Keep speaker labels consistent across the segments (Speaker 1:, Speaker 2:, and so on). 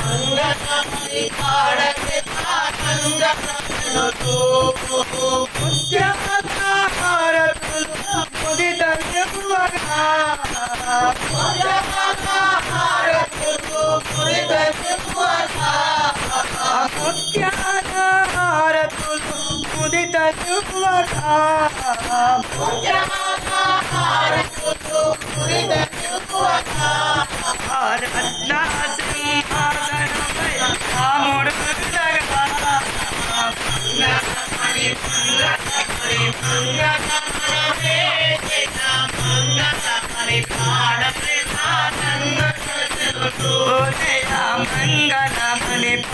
Speaker 1: మంగళమని పాడరే సారంగరాజనులు ముత్యాహారతులు ముదిత యువగా ముత్యాహారతులు ముదిత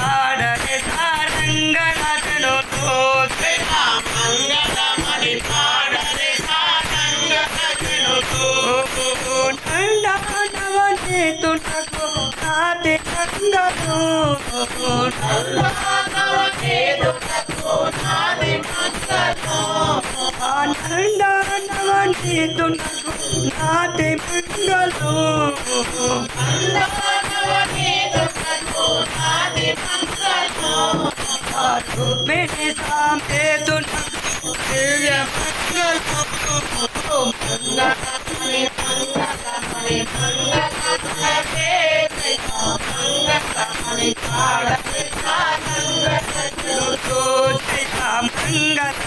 Speaker 1: Bye. నాటి మంగళు నందనవని తునకు నాటి మంగళు మేనే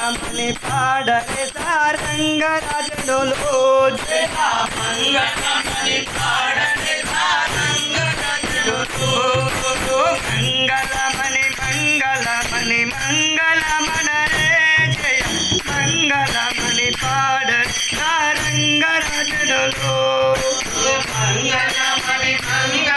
Speaker 1: మంగళమని పాడరే సారంగరాజులు జయ మంగళమని మంగళమణి సారంగరాజులు మంగళమని మంగళమని మంగళమనరే జయ మంగళమని మంగళమణి మంగళ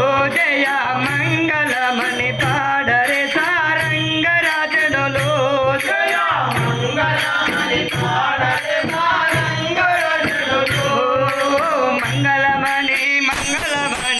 Speaker 1: ఓ జయ మంగళమణి పాడ